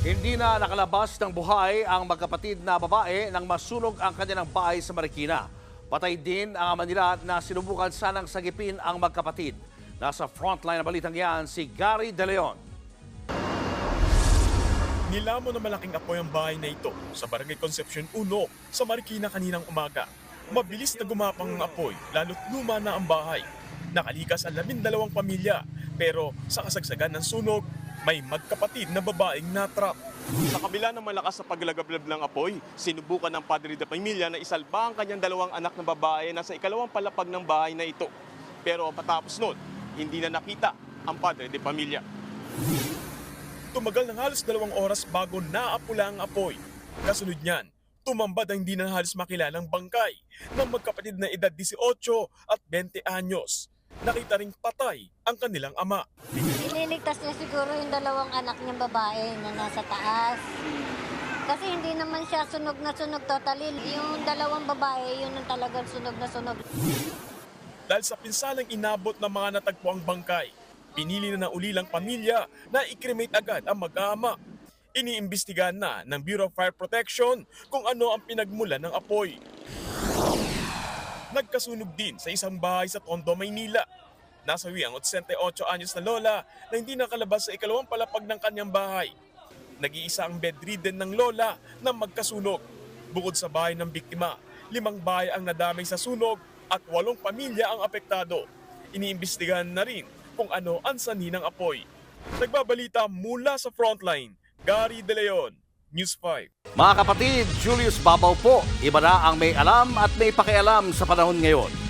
Hindi na nakalabas ng buhay ang magkapatid na babae nang masunog ang kanilang bahay sa Marikina. Patay din ang ama nila na sinubukan sanang sagipin ang magkapatid. Nasa frontline na balitang yan si Gary De Leon. Nilamon na malaking apoy ang bahay na ito sa Barangay Concepcion 1 sa Marikina kaninang umaga. Mabilis na gumapang ang apoy lalo't luma na ang bahay. Nakalikas ang labindalawang pamilya pero sa kasagsagan ng sunog, may magkapatid na babaeng natrap. Sa kabila ng malakas na paglagablab ng apoy, sinubukan ng padre de pamilya na isalba ang kanyang dalawang anak na babae na sa ikalawang palapag ng bahay na ito. Pero patapos nun, hindi na nakita ang padre de pamilya. Tumagal ng halos dalawang oras bago naapula ang apoy. Kasunod niyan, tumambad ang hindi na halos makilalang bangkay ng magkapatid na edad 18 at 20 anyos. Nakita ring patay ang kanilang ama. Ililigtas niya siguro yung dalawang anak niyang babae na nasa taas. Kasi hindi naman siya sunog na sunog totally. Yung dalawang babae, yun ang talagang sunog na sunog. Dahil sa pinsalang inabot ng mga natagpo ang bangkay, pinili na ng ulilang pamilya na i-cremate agad ang mag-aama. Iniimbestigahan na ng Bureau of Fire Protection kung ano ang pinagmula ng apoy. Nagkasunog din sa isang bahay sa Tondo, Maynila. Nasawi ang 88 anyos na lola na hindi nakalabas sa ikalawang palapag ng kanyang bahay. Nag-iisa ang bedridden ng lola na magkasunog. Bukod sa bahay ng biktima, limang bahay ang nadamay sa sunog at walong pamilya ang apektado. Iniimbestigahan na rin kung ano ang sanhi ng apoy. Nagbabalita mula sa frontline, Gary De Leon, News 5. Mga kapatid, Julius Babaw po. Iba na ang may alam at may pakialam sa panahon ngayon.